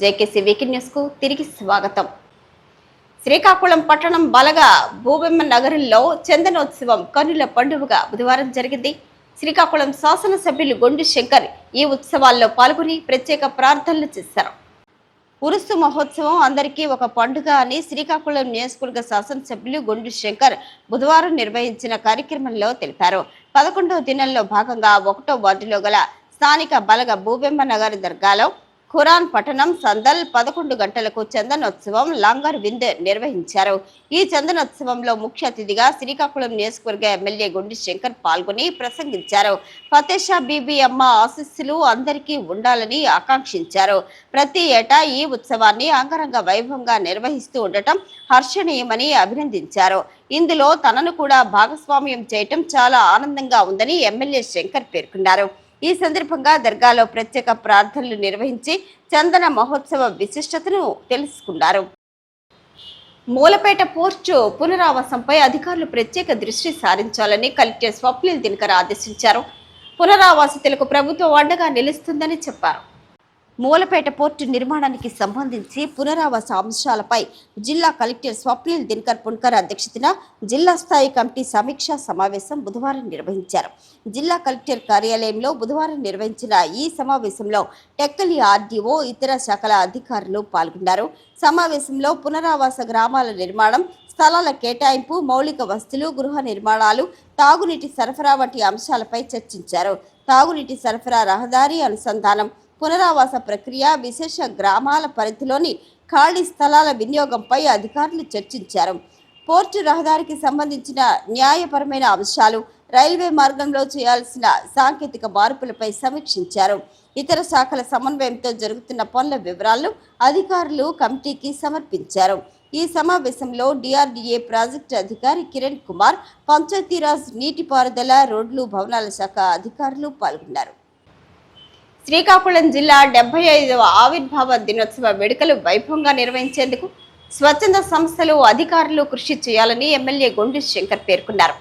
JKC weekend న్యూస్కు తిరిగి స్వాగతం. శ్రీకాకుళం పట్టణం బలగా భూబెమ్మ నగరంలో చందనోత్సవం కన్నుల పండుగగా బుధవారం జరిగింది. శ్రీకాకుళం శాసనసభ్యులు గొండు శంకర్ ఈ ఉత్సవాల్లో పాల్గొని ప్రత్యేక ప్రార్థనలు చేశారు. ఉరుసు మహోత్సవం అందరికీ ఒక పండుగ అని శ్రీకాకుళం నియోజకవర్గ శాసనసభ్యులు గొండు శంకర్ బుధవారం నిర్వహించిన కార్యక్రమంలో తెలిపారు. పదకొండవ దినంలో భాగంగా ఒకటో వార్డులో గల స్థానిక బలగ భూబెమ్మ నగర్ దర్గాలో ఖురాన్ పఠనం సందల్ పదకొండు గంటలకు చందనోత్సవం లాంగర్ వింద్ నిర్వహించారు. ఈ చందనోత్సవంలో ముఖ్య అతిథిగా శ్రీకాకుళం నియోజకవర్గ ఎమ్మెల్యే గుండి శంకర్ పాల్గొని ప్రసంగించారు. ఫతేషా బీబీ అమ్మ ఆశీస్సులు అందరికీ ఉండాలని ఆకాంక్షించారు. ప్రతి ఏటా ఈ ఉత్సవాన్ని అంగరంగ వైభవంగా నిర్వహిస్తూ ఉండటం హర్షణీయమని అభినందించారు. ఇందులో తనను కూడా భాగస్వామ్యం చేయటం చాలా ఆనందంగా ఉందని ఎమ్మెల్యే శంకర్ పేర్కొన్నారు. ఈ సందర్భంగా దర్గాలో ప్రత్యేక ప్రార్థనలు నిర్వహించి చందన మహోత్సవ విశిష్టతను తెలుసుకున్నారు. మూలపేట పోర్టు పునరావాసంపై అధికారులు ప్రత్యేక దృష్టి సారించాలని కలెక్టర్ స్వప్నిల్ దినకర్ ఆదేశించారు. పునరావాసితులకు ప్రభుత్వం అండగా నిలుస్తుందని చెప్పారు. మూలపేట పోర్టు నిర్మాణానికి సంబంధించి పునరావాస అంశాలపై జిల్లా కలెక్టర్ స్వప్నిల్ దినకర్ పుణ్కర్ అధ్యక్షతన జిల్లా స్థాయి కమిటీ సమీక్షా సమావేశం బుధవారం నిర్వహించారు. జిల్లా కలెక్టర్ కార్యాలయంలో బుధవారం నిర్వహించిన ఈ సమావేశంలో టెక్కలి ఆర్డీఓ ఇతర శాఖల అధికారులు పాల్గొన్నారు. సమావేశంలో పునరావాస గ్రామాల నిర్మాణం స్థలాల కేటాయింపు మౌలిక వస్తువులు గృహ నిర్మాణాలు తాగునీటి సరఫరా వంటి అంశాలపై చర్చించారు. తాగునీటి సరఫరా రహదారి అనుసంధానం పునరావాస ప్రక్రియ విశేష గ్రామాల పరిధిలోని ఖాళీ స్థలాల వినియోగంపై అధికారులు చర్చించారు. పోర్టు రహదారికి సంబంధించిన న్యాయపరమైన అంశాలు రైల్వే మార్గంలో చేయాల్సిన సాంకేతిక మార్పులపై సమీక్షించారు. ఇతర శాఖల సమన్వయంతో జరుగుతున్న పనుల వివరాలను అధికారులు కమిటీకి సమర్పించారు. ఈ సమావేశంలో డిఆర్డీఏ ప్రాజెక్టు అధికారి కిరణ్ కుమార్ పంచాయతీరాజ్ నీటిపారుదల రోడ్లు భవనాల శాఖ అధికారులు పాల్గొన్నారు. శ్రీకాకుళం జిల్లా డెబ్బై ఐదవ ఆవిర్భావ దినోత్సవ వేడుకలు వైభవంగా నిర్వహించేందుకు స్వచ్ఛంద సంస్థలు అధికారులు కృషి చేయాలని ఎమ్మెల్యే గొండి శంకర్ పేర్కొన్నారు.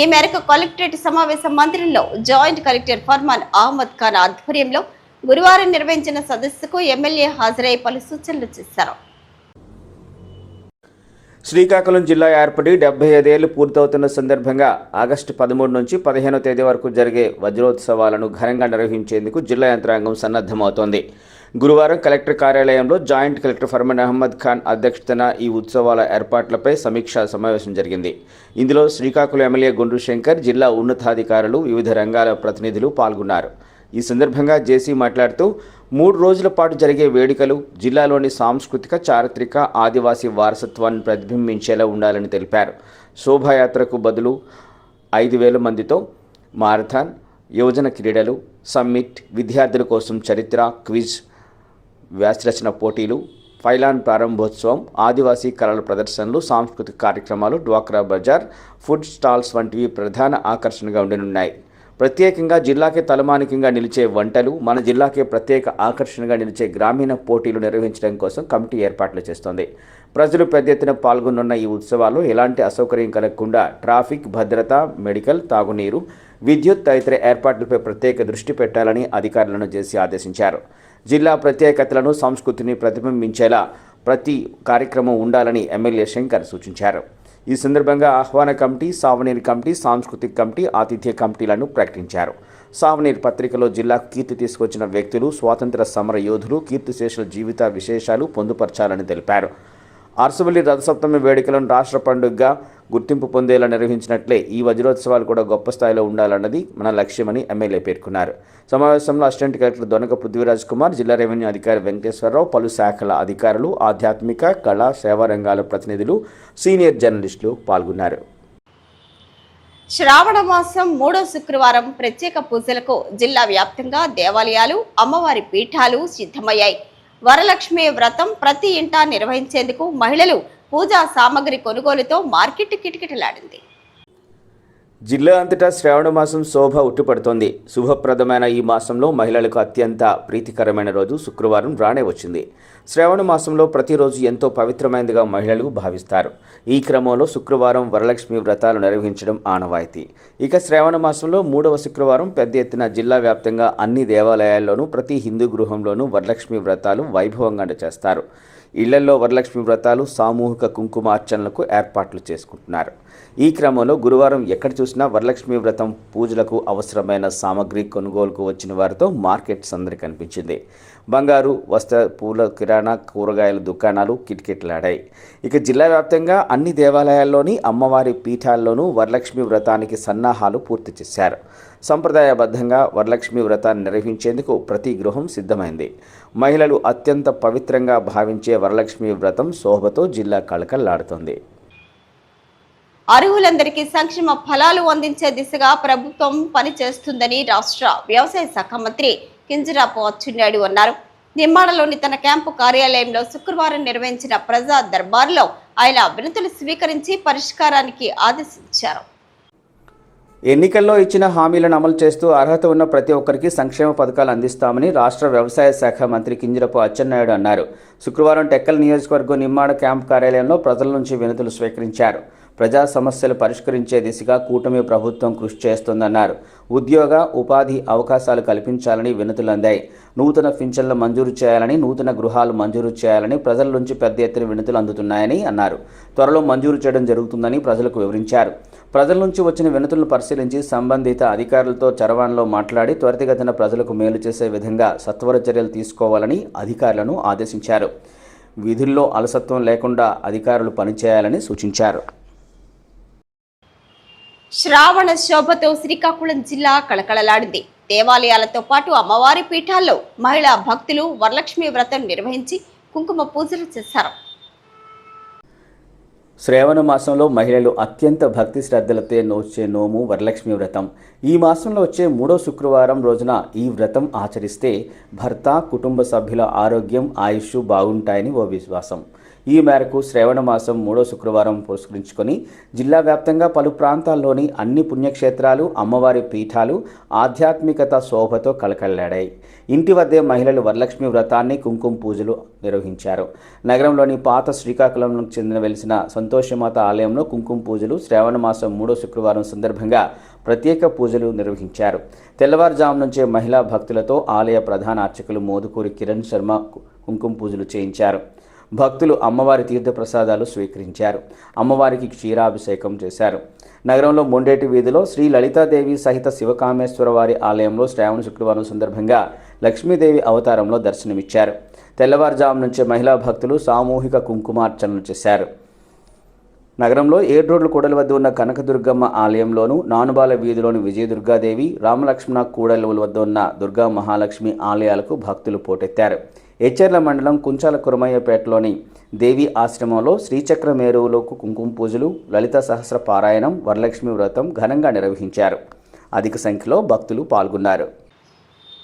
ఈ మేరకు కలెక్టరేట్ సమావేశ మందిరంలో జాయింట్ కలెక్టర్ ఫర్మాన్ అహ్మద్ ఖాన్ ఆధ్వర్యంలో గురువారం నిర్వహించిన సదస్సుకు ఎమ్మెల్యే హాజరై పలు సూచనలు చేశారు. శ్రీకాకుళం జిల్లా ఏర్పడి డెబ్బై ఐదేళ్ళు పూర్తవుతున్న సందర్భంగా ఆగస్టు పదమూడు నుంచి పదిహేనో తేదీ వరకు జరిగే వజ్రోత్సవాలను ఘనంగా నిర్వహించేందుకు జిల్లా యంత్రాంగం సన్నద్ధమవుతోంది. గురువారం కలెక్టర్ కార్యాలయంలో జాయింట్ కలెక్టర్ ఫర్మాన్ అహ్మద్ ఖాన్ అధ్యక్షతన ఈ ఉత్సవాల ఏర్పాట్లపై సమీక్షా సమావేశం జరిగింది. ఇందులో శ్రీకాకుళం ఎమ్మెల్యే గుండ్రు శంకర్ జిల్లా ఉన్నతాధికారులు వివిధ రంగాల ప్రతినిధులు పాల్గొన్నారు. ఈ సందర్భంగా జేసీ మాట్లాడుతూ మూడు రోజుల పాటు జరిగే వేడుకలు జిల్లాలోని సాంస్కృతిక చారిత్రక ఆదివాసీ వారసత్వాన్ని ప్రతిబింబించేలా ఉండాలని తెలిపారు. శోభాయాత్రకు బదులు ఐదు వేల మందితో మారథాన్ యువజన క్రీడలు సమ్మిట్ విద్యార్థుల కోసం చరిత్ర క్విజ్ వ్యాసరచన పోటీలు ఫైలాన్ ప్రారంభోత్సవం ఆదివాసీ కళల ప్రదర్శనలు సాంస్కృతిక కార్యక్రమాలు డ్వాక్రా బజార్ ఫుడ్ స్టాల్స్ వంటివి ప్రధాన ఆకర్షణగా ఉండనున్నాయి. ప్రత్యేకంగా జిల్లాకే తలమానికంగా నిలిచే వంటలు మన జిల్లాకే ప్రత్యేక ఆకర్షణగా నిలిచే గ్రామీణ పోటీలు నిర్వహించడం కోసం కమిటీ ఏర్పాట్లు చేస్తోంది. ప్రజలు పెద్ద ఎత్తున పాల్గొనున్న ఈ ఉత్సవాల్లో ఎలాంటి అసౌకర్యం కలగకుండా ట్రాఫిక్ భద్రత మెడికల్ తాగునీరు విద్యుత్ తదితర ఏర్పాట్లపై ప్రత్యేక దృష్టి పెట్టాలని అధికారులను చేసి ఆదేశించారు. జిల్లా ప్రత్యేకతలను సంస్కృతిని ప్రతిబింబించేలా ప్రతి కార్యక్రమం ఉండాలని ఎమ్మెల్యే శంకర్ సూచించారు. ఈ సందర్భంగా ఆహ్వాన కమిటీ సావనీర్ కమిటీ సాంస్కృతిక కమిటీ ఆతిథ్య కమిటీలను ప్రకటించారు. సావనీర్ పత్రికలో జిల్లాకు కీర్తి తీసుకొచ్చిన వ్యక్తులు స్వాతంత్ర సమర యోధులు కీర్తిశేషుల జీవిత విశేషాలు పొందుపరచాలని తెలిపారు. అరసవల్లి రథసప్తమి వేడుకలను రాష్ట్ర పండుగగా గుర్తింపు పొందేలా నిర్వహించినట్లే ఈ వజ్రోత్సవాలు కూడా గొప్ప స్థాయిలో ఉండాలన్నది మన లక్ష్యమని ఎమ్మెల్యే పేర్కొన్నారు. సమావేశంలో అసిస్టెంట్ కలెక్టర్ దొనక పృథ్వీరాజ్ కుమార్ జిల్లా రెవెన్యూ అధికారి వెంకటేశ్వరరావు పలు శాఖల అధికారులు ఆధ్యాత్మిక కళా సేవా రంగాల ప్రతినిధులు సీనియర్ జర్నలిస్టులు పాల్గొన్నారు. శ్రావణ మాసం మూడో శుక్రవారం ప్రత్యేక పూజలకు జిల్లా వ్యాప్తంగా దేవాలయాలు అమ్మవారి పీఠాలు సిద్ధమయ్యాయి. వరలక్ష్మి వ్రతం ప్రతి ఇంటా నిర్వహించేందుకు మహిళలు పూజా సామగ్రి కొనుగోలుతో మార్కెట్ కిటకిటలాడింది. జిల్లా అంతటా శ్రావణ మాసం శోభ ఉట్టిపడుతోంది. శుభప్రదమైన ఈ మాసంలో మహిళలకు అత్యంత ప్రీతికరమైన రోజు శుక్రవారం రానే వచ్చింది. శ్రావణ మాసంలో ప్రతిరోజు ఎంతో పవిత్రమైనదిగా మహిళలు భావిస్తారు. ఈ క్రమంలో శుక్రవారం వరలక్ష్మి వ్రతాలు నిర్వహించడం ఆనవాయితీ. ఇక శ్రావణ మాసంలో మూడవ శుక్రవారం పెద్ద ఎత్తున జిల్లా వ్యాప్తంగా అన్ని దేవాలయాల్లోనూ ప్రతి హిందూ గృహంలోనూ వరలక్ష్మి వ్రతాలు వైభవంగా చేస్తారు. ఇళ్ళలో వరలక్ష్మి వ్రతాలు సామూహిక కుంకుమ అర్చనలకు ఏర్పాట్లు చేసుకుంటున్నారు. ఈ క్రమంలో గురువారం ఎక్కడ చూసినా వరలక్ష్మి వ్రతం పూజలకు అవసరమైన సామగ్రి కొనుగోలుకు వచ్చిన వారితో మార్కెట్ సందడి కనిపించింది. బంగారు వస్త్ర పూల కిరాణా కూరగాయల దుకాణాలు కిటకిటలాడాయి. ఇక జిల్లా వ్యాప్తంగా అన్ని దేవాలయాల్లోని అమ్మవారి పీఠాల్లోనూ వరలక్ష్మి వ్రతానికి సన్నాహాలు పూర్తి చేశారు. సంప్రదాయబద్ధంగా వరలక్ష్మి వ్రతాన్ని నిర్వహించేందుకు ప్రతి గృహం సిద్ధమైంది. మహిళలు అత్యంత పవిత్రంగా భావించే వరలక్ష్మి వ్రతం శోభతో జిల్లా కళకళలాడుతోంది. అర్హులందరికీ సంక్షేమ ఫలాలు అందించే దిశగా ప్రభుత్వం పనిచేస్తుందని రాష్ట్ర వ్యవసాయ శాఖ మంత్రి కింజరాపు అచ్చున్నాయుడు అన్నారు. నిర్మాణలోని తన క్యాంపు కార్యాలయంలో శుక్రవారం నిర్వహించిన ప్రజా దర్బార్లో ఆయన వినతులు స్వీకరించి పరిష్కారానికి ఆదేశించారు. ఎన్నికల్లో ఇచ్చిన హామీలను అమలు చేస్తూ అర్హత ఉన్న ప్రతి ఒక్కరికి సంక్షేమ పథకాలు అందిస్తామని రాష్ట్ర వ్యవసాయ శాఖ మంత్రి కింజరపు అచ్చెన్నాయుడు అన్నారు. శుక్రవారం టెక్కల్ నియోజకవర్గం నిర్మాణ క్యాంప్ కార్యాలయంలో ప్రజల నుంచి వినతులు స్వీకరించారు. ప్రజా సమస్యలు పరిష్కరించే దిశగా కూటమి ప్రభుత్వం కృషి చేస్తోందన్నారు. ఉద్యోగ ఉపాధి అవకాశాలు కల్పించాలని వినతులు అందాయి. నూతన పింఛన్లు మంజూరు చేయాలని నూతన గృహాలు మంజూరు చేయాలని ప్రజల నుంచి పెద్ద ఎత్తున వినతులు అందుతున్నాయని అన్నారు. త్వరలో మంజూరు చేయడం జరుగుతుందని ప్రజలకు వివరించారు. ప్రజల నుంచి వచ్చిన వినతులను పరిశీలించి సంబంధిత అధికారులతో చరవాణిలో మాట్లాడి త్వరితగతిన ప్రజలకు మేలు చేసే విధంగా సత్వర చర్యలు తీసుకోవాలని అధికారులను ఆదేశించారు. విధుల్లో అలసత్వం లేకుండా అధికారులు పనిచేయాలని సూచించారు. శ్రావణ శోభతో శ్రీకాకుళం జిల్లా కళకళలాడింది. దేవాలయాలతో పాటు అమ్మవారి పీఠాల్లో మహిళా భక్తులు వరలక్ష్మి వ్రతం నిర్వహించి కుంకుమ పూజలు చేశారు. శ్రావణ మాసంలో మహిళలు అత్యంత భక్తి శ్రద్ధలతో నోచే నోము వరలక్ష్మి వ్రతం. ఈ మాసంలో వచ్చే మూడో శుక్రవారం రోజున ఈ వ్రతం ఆచరిస్తే భర్త కుటుంబ సభ్యుల ఆరోగ్యం ఆయుష్ బాగుంటాయని ఓ విశ్వాసం. ఈ మేరకు శ్రావణ మాసం మూడో శుక్రవారం పురస్కరించుకొని జిల్లా వ్యాప్తంగా పలు ప్రాంతాల్లోని అన్ని పుణ్యక్షేత్రాలు అమ్మవారి పీఠాలు ఆధ్యాత్మికత శోభతో కలకల్లాడాయి. ఇంటి వద్దే మహిళలు వరలక్ష్మి వ్రతాన్ని కుంకుమ పూజలు నిర్వహించారు. నగరంలోని పాత శ్రీకాకుళంకు చెందిన వెలిసిన సంతోషమాత ఆలయంలో కుంకుమ పూజలు శ్రావణ మాసం మూడో శుక్రవారం సందర్భంగా ప్రత్యేక పూజలు నిర్వహించారు. తెల్లవారుజాము నుంచే మహిళా భక్తులతో ఆలయ ప్రధాన అర్చకులు మోదుకూరి కిరణ్ శర్మ కుంకుమ పూజలు చేయించారు. భక్తులు అమ్మవారి తీర్థప్రసాదాలు స్వీకరించారు. అమ్మవారికి క్షీరాభిషేకం చేశారు. నగరంలో మొండేటి వీధిలో శ్రీ లలితాదేవి సహిత శివకామేశ్వర వారి ఆలయంలో శ్రావణ శుక్రవారం సందర్భంగా లక్ష్మీదేవి అవతారంలో దర్శనమిచ్చారు. తెల్లవారుజాము నుంచే మహిళా భక్తులు సామూహిక కుంకుమార్చనలు చేశారు. నగరంలో ఏడు రోడ్ల కూడలి వద్ద ఉన్న కనకదుర్గమ్మ ఆలయంలోను నానుబాల వీధిలోని విజయదుర్గాదేవి రామలక్ష్మణ కూడలి వద్ద ఉన్న దుర్గా మహాలక్ష్మి ఆలయాలకు భక్తులు పోటెత్తారు. ఎచ్చెర్ల మండలం కుంచాల కురమయ్యపేటలోని దేవి ఆశ్రమంలో శ్రీచక్ర మేరువులకు కుంకుమ పూజలు లలిత సహస్ర పారాయణం వరలక్ష్మి వ్రతం ఘనంగా నిర్వహించారు. అధిక సంఖ్యలో భక్తులు పాల్గొన్నారు.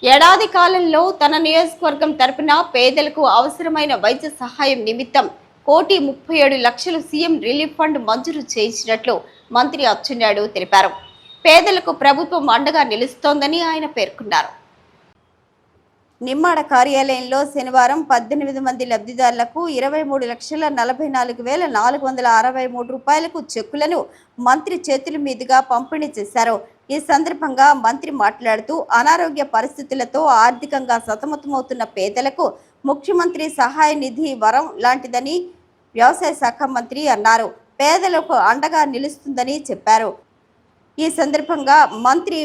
ఏడాది కాలంలో తన నియోజకవర్గం తరపున పేదలకు అవసరమైన వైద్య సహాయం నిమిత్తం కోటి ముప్పై ఏడు లక్షలు సీఎం రిలీఫ్ ఫండ్ మంజూరు చేయించినట్లు మంత్రి అచ్చెన్నాయుడు తెలిపారు. పేదలకు ప్రభుత్వం అండగా నిలుస్తోందని ఆయన పేర్కొన్నారు. నిమ్మాడ కార్యాలయంలో శనివారం పద్దెనిమిది మంది లబ్ధిదారులకు ఇరవై మూడు లక్షల నలభై నాలుగు వేల నాలుగు వందల అరవై మూడు రూపాయలకు చెక్కులను మంత్రి చేతుల మీదుగా పంపిణీ చేశారు. ఈ సందర్భంగా మంత్రి మాట్లాడుతూ అనారోగ్య పరిస్థితులతో ఆర్థికంగా సతమతమవుతున్న పేదలకు ముఖ్యమంత్రి సహాయ నిధి వరం లాంటిదని వ్యవసాయ శాఖ మంత్రి అన్నారు. పేదలకు అండగా నిలుస్తుందని చెప్పారు. ఈ సందర్భంగా మంత్రి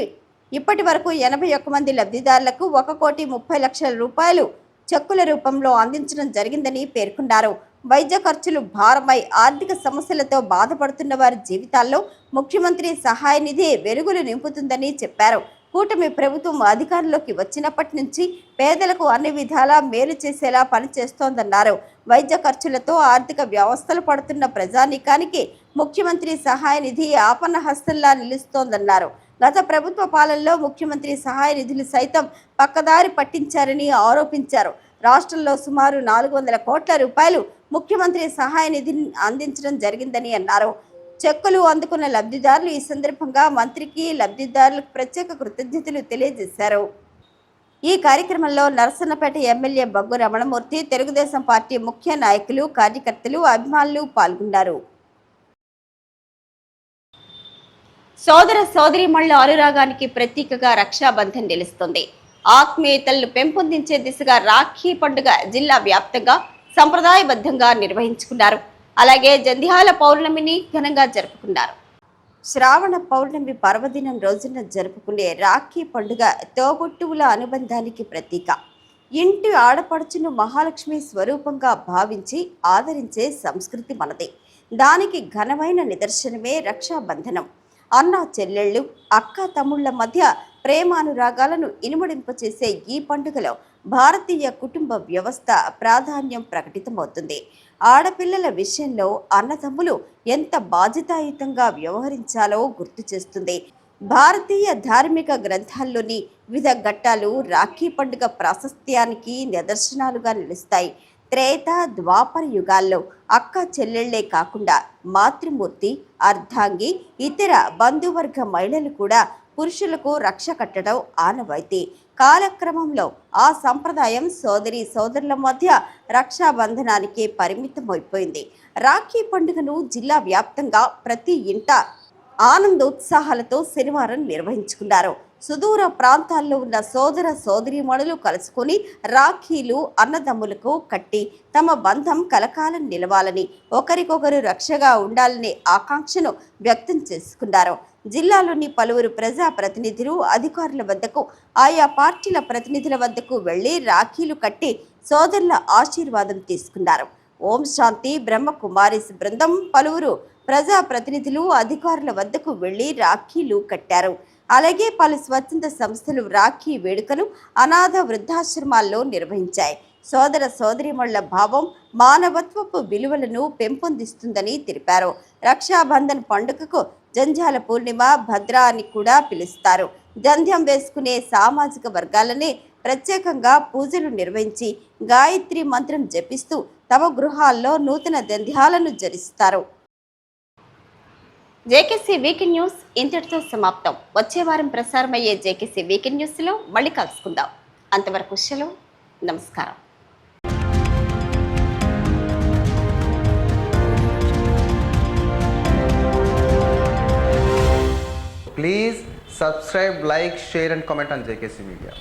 ఇప్పటి వరకు ఎనభై ఒక్క మంది లబ్ధిదారులకు ఒక కోటి ముప్పై లక్షల రూపాయలు చెక్కుల రూపంలో అందించడం జరిగిందని పేర్కొన్నారు. వైద్య ఖర్చులు భారమై ఆర్థిక సమస్యలతో బాధపడుతున్న వారి జీవితాల్లో ముఖ్యమంత్రి సహాయ నిధి వెలుగులు నింపుతుందని చెప్పారు. కూటమి ప్రభుత్వం అధికారంలోకి వచ్చినప్పటి నుంచి పేదలకు అన్ని విధాలా మేలు చేసేలా పనిచేస్తోందన్నారు. వైద్య ఖర్చులతో ఆర్థిక వ్యవస్థలు పడుతున్న ప్రజానీకానికి ముఖ్యమంత్రి సహాయ నిధి ఆపన్న హస్తంలా నిలుస్తోందన్నారు. గత ప్రభుత్వ పాలనలో ముఖ్యమంత్రి సహాయ నిధులు సైతం పక్కదారి పట్టించారని ఆరోపించారు. రాష్ట్రంలో సుమారు నాలుగు వందల కోట్ల రూపాయలు ముఖ్యమంత్రి సహాయ నిధిని అందించడం జరిగిందని అన్నారు. చెక్కులు అందుకున్న లబ్ధిదారులు ఈ సందర్భంగా మంత్రికి లబ్ధిదారులకు ప్రత్యేక కృతజ్ఞతలు తెలియజేశారు. ఈ కార్యక్రమంలో నరసన్నపేట ఎమ్మెల్యే బగ్గు రమణమూర్తి తెలుగుదేశం పార్టీ ముఖ్య నాయకులు కార్యకర్తలు అభిమానులు పాల్గొన్నారు. సోదర సోదరీమణుల అనురాగానికి ప్రతీకగా రక్షాబంధన్ నిలుస్తుంది. ఆత్మీయతలను పెంపొందించే దిశగా రాఖీ పండుగ జిల్లా వ్యాప్తంగా సంప్రదాయబద్ధంగా నిర్వహించుకున్నారు. అలాగే జంధ్యాల పౌర్ణమిని ఘనంగా జరుపుకున్నారు. శ్రావణ పౌర్ణమి పర్వదినం రోజున జరుపుకునే రాఖీ పండుగ తోబుట్టువుల అనుబంధానికి ప్రతీక. ఇంటి ఆడపడుచును మహాలక్ష్మి స్వరూపంగా భావించి ఆదరించే సంస్కృతి మనది. దానికి ఘనమైన నిదర్శనమే రక్షాబంధనం. అన్న చెల్లెళ్ళు అక్క తమ్ముళ్ళ మధ్య ప్రేమానురాగాలను ఇనుమడింపచేసే ఈ పండుగలో భారతీయ కుటుంబ వ్యవస్థ ప్రాధాన్యం ప్రకటితమవుతుంది. ఆడపిల్లల విషయంలో అన్నదమ్ములు ఎంత బాధ్యతాయుతంగా వ్యవహరించాలో గుర్తు చేస్తుంది. భారతీయ ధార్మిక గ్రంథాల్లోని వివిధ ఘట్టాలు రాఖీ పండుగ ప్రాశస్త్యానికి నిదర్శనాలుగా నిలుస్తాయి. త్రేత ద్వాపర యుగాల్లో అక్క చెల్లెళ్ళే కాకుండా మాతృమూర్తి అర్ధాంగి ఇతర బంధువర్గ మహిళలు కూడా పురుషులకు రక్ష కట్టడం ఆనవాయితీ. కాలక్రమంలో ఆ సంప్రదాయం సోదరి సోదరుల మధ్య రక్షాబంధనానికి పరిమితమైపోయింది. రాఖీ పండుగను జిల్లా వ్యాప్తంగా ప్రతి ఇంట ఆనందోత్సాహాలతో శనివారం నిర్వహించుకున్నారు. సుదూర ప్రాంతాల్లో ఉన్న సోదర సోదరీమణులు కలుసుకొని రాఖీలు అన్నదమ్ములకు కట్టి తమ బంధం కలకాలం నిలవాలని ఒకరికొకరు రక్షగా ఉండాలనే ఆకాంక్షను వ్యక్తం చేసుకున్నారు. జిల్లాలోని పలువురు ప్రజా ప్రతినిధులు అధికారుల వద్దకు ఆయా పార్టీల ప్రతినిధుల వద్దకు వెళ్ళి రాఖీలు కట్టి సోదరుల ఆశీర్వాదం తీసుకున్నారు. ఓం శాంతి బ్రహ్మకుమారిస్ బృందం పలువురు ప్రజా ప్రతినిధులు అధికారుల వద్దకు వెళ్ళి రాఖీలు కట్టారు. అలాగే పలు స్వచ్ఛంద సంస్థలు రాఖీ వేడుకలు అనాథ వృద్ధాశ్రమాల్లో నిర్వహించాయి. సోదర సోదరిమణుల భావం మానవత్వపు విలువలను పెంపొందిస్తుందని తెలిపారు. రక్షాబంధన్ పండుగకు జంధ్యాల పూర్ణిమ భద్ర అని కూడా పిలుస్తారు. జంధ్యం వేసుకునే సామాజిక వర్గాలనే ప్రత్యేకంగా పూజలు నిర్వహించి గాయత్రి మంత్రం జపిస్తూ తమ గృహాల్లో నూతన దంధ్యాలను జరిస్తారు. జేకేసీ వీకెండ్ న్యూస్ ఇంతటితో సమాప్తం. వచ్చే వారం ప్రసారమయ్యే జేకేసీ వీకెండ్ న్యూస్లో మళ్ళీ కలుసుకుందాం. అంతవరకు సెలవు నమస్కారం. Please subscribe like share and comment on JKC media.